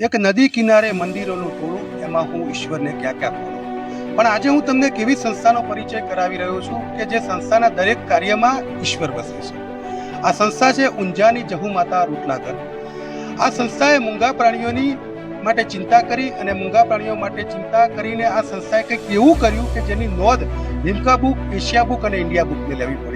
એક નદી કિનારે મંદિરોનું ટોળું એમાં હું ઈશ્વરને ક્યાં ક્યાં બોલું પણ આજે હું તમને કેવી સંસ્થાનો પરિચય કરાવી રહ્યો છું કે જે સંસ્થાના દરેક કાર્યમાં ઈશ્વર વસે છે? આ સંસ્થા છે ઊંઝાની જહુ માતા રૂપનાગર આ સંસ્થાએ મૂંગા પ્રાણીઓની માટે ચિંતા કરી અને મૂંગા પ્રાણીઓ માટે ચિંતા કરીને આ સંસ્થાએ કંઈક એવું કર્યું કે જેની નોંધ લિમ્કા બુક, એશિયા બુક અને ઇન્ડિયા બુકને લેવી પડી.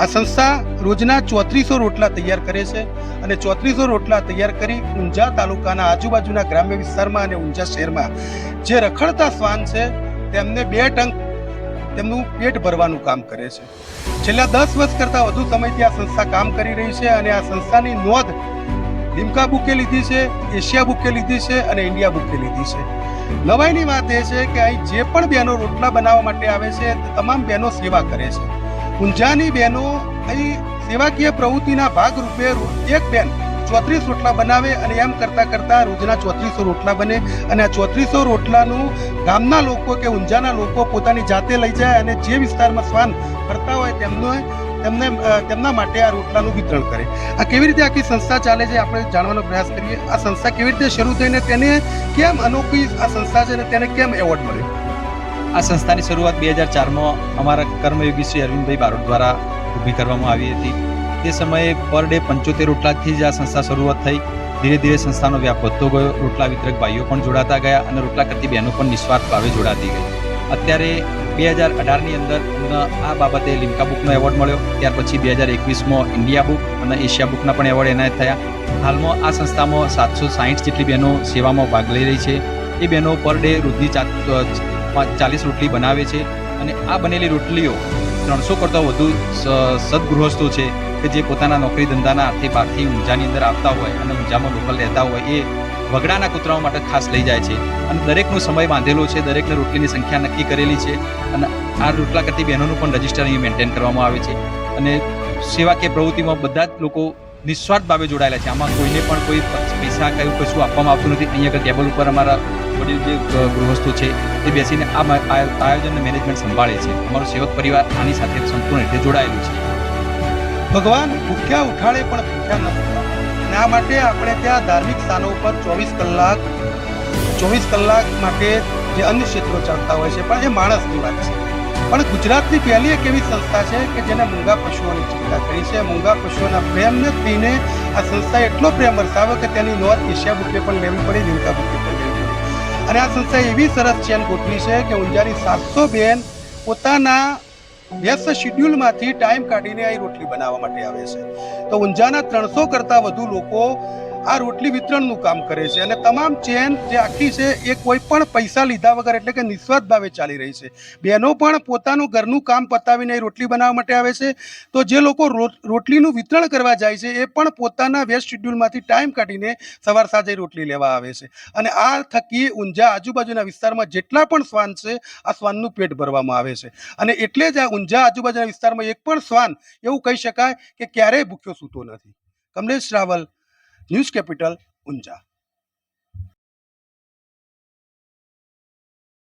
આ સંસ્થા રોજના ચોત્રીસો રોટલા તૈયાર કરે છે અને ચોત્રીસો રોટલા તૈયાર કરી ઊંઝા તાલુકાના આજુબાજુના ગ્રામ્ય વિસ્તારમાં અને ઊંઝા શહેરમાં. જે રખડતા શ્વાન છે, તેમને બે ટંક તેમનું પેટ ભરવાનું કામ કરે છે. છેલ્લા દસ વર્ષ કરતાં વધુ સમયથી આ સંસ્થા કામ કરી રહી છે અને આ સંસ્થાની નોંધ ડિમકા બુકે લીધી છે, એશિયા બુકે લીધી છે અને ઇન્ડિયા બુકે લીધી છે. નવાઈની વાત એ છે કે અહીં જે પણ બહેનો રોટલા બનાવવા માટે આવે છે તમામ બહેનો સેવા કરે છે. ઊંઝાની બહેનો અહીં સેવાકીય પ્રવૃત્તિના ભાગરૂપે એક બેન ચોત્રીસ રોટલા બનાવે અને એમ કરતાં કરતાં રોજના ચોત્રીસો રોટલા બને. અને આ ચોત્રીસો રોટલાનું ગામના લોકો કે ઊંઝાના લોકો પોતાની જાતે લઈ જાય અને જે વિસ્તારમાં શ્વાન ફરતા હોય તેમનો તેમને તેમના માટે આ રોટલાનું વિતરણ કરે. આ કેવી રીતે આખી સંસ્થા ચાલે છે આપણે જાણવાનો પ્રયાસ કરીએ. આ સંસ્થા કેવી રીતે શરૂ થઈને તેને કેમ અનોખી આ સંસ્થા છે અને તેને કેમ એવોર્ડ મળ્યો? આ સંસ્થાની શરૂઆત બે હજાર ચારમાં અમારા કર્મયોગી શ્રી અરવિંદભાઈ બારોટ દ્વારા ઊભી કરવામાં આવી હતી. તે સમયે પર ડે પંચોતેર રોટલાથી જ આ સંસ્થા શરૂઆત થઈ. ધીરે ધીરે સંસ્થાનો વ્યાપ વધતો ગયો. રોટલા વિતરક ભાઈઓ પણ જોડાતા ગયા અને રોટલા કરતી બહેનો પણ નિસ્વાર્થ ભાવે જોડાતી ગઈ. અત્યારે બે હજાર અઢારની અંદર આ બાબતે લિમ્કા બુકનો એવોર્ડ મળ્યો. ત્યાર પછી બે હજાર એકવીસમાં ઇન્ડિયા બુક અને એશિયા બુકના પણ એવોર્ડ એનાયત થયા. હાલમાં આ સંસ્થામાં સાતસો સાહીઠ જેટલી બહેનો સેવામાં ભાગ લઈ રહી છે. એ બહેનો પર ડે પાંચ- ચાલીસ રોટલી બનાવે છે અને આ બનેલી રોટલીઓ ત્રણસો કરતાં વધુ સદગૃહસ્થો છે કે જે પોતાના નોકરી ધંધાના આર્થિક ભાગથી ઊંઝાની અંદર આવતા હોય અને ઊંઝામાં લોકલ રહેતા હોય એ વગડાના કૂતરાઓ માટે ખાસ લઈ જાય છે. અને દરેકનો સમય બાંધેલો છે, દરેકને રોટલીની સંખ્યા નક્કી કરેલી છે અને આ રોટલા કરતી બહેનોનું પણ રજિસ્ટર અહીં મેન્ટેન કરવામાં આવે છે. અને સેવાકીય પ્રવૃત્તિમાં બધા જ લોકો નિસ્વાર્થ ભાવે જોડાયેલા છે. આમાં કોઈને પણ કોઈ પૈસા કયું કશું આપવામાં આવતું નથી. અહીંયા આગળ ટેબલ ઉપર અમારા વડીલ જે ગૃહસ્થો છે, એ બેસીને આ આયોજનને મેનેજમેન્ટ સંભાળે છે. અમારો સેવક પરિવાર આની સાથે સંપૂર્ણ રીતે જોડાયેલું છે. ભગવાન ભૂખ્યા ઉઠાડે પણ ભૂખ્યા ન આ માટે આપણે ત્યાં ધાર્મિક સ્થાનો ઉપર ચોવીસ કલાક ચોવીસ કલાક માટે જે અન્ય ક્ષેત્રો ચાલતા હોય છે, પણ એ માણસની વાત છે. પણ ગુજરાતની પહેલી એક એવી સંસ્થા છે કે જેને મૂંગા પશુઓની ચિંતા કરી છે. મૂંગા પશુઓના પ્રેમને થઈને આ સંસ્થાએ એટલો પ્રેમ વરસાવ્યો કે તેની નોંધ એશિયા બુકે પણ લેવી પડી લીમકા બુકે પણ લેવી પડી. અને આ સંસ્થાએ એવી સરસ ચેન ગોઠવી છે કે ઊંઝાની સાતસો બેન પોતાના વ્યસ્ત શિડ્યુલમાંથી ટાઈમ કાઢીને અહીં રોટલી બનાવવા માટે આવે છે. તો ઊંઝાના ત્રણસો કરતાં વધુ લોકો આ રોટલી વિતરણનું કામ કરે છે અને તમામ ચેન જે આખી છે એ કોઈ પણ પૈસા લીધા વગર એટલે કે નિસ્વાર્થ ભાવે ચાલી રહી છે. બહેનો પણ પોતાનું ઘરનું કામ પતાવીને એ રોટલી બનાવવા માટે આવે છે. તો જે લોકો રોટલીનું વિતરણ કરવા જાય છે એ પણ પોતાના વેસ્ટ શિડ્યુલમાંથી ટાઈમ કાઢીને સવાર સાંજે રોટલી લેવા આવે છે. અને આ થકી ઊંઝા આજુબાજુના વિસ્તારમાં જેટલા પણ શ્વાન છે આ શ્વાનનું પેટ ભરવામાં આવે છે. અને એટલે જ આ ઊંઝા આજુબાજુના વિસ્તારમાં એક પણ શ્વાન એવું કહી શકાય કે ક્યારેય ભૂખ્યો સૂતો નથી. Kamlesh Rawal news capital Unjha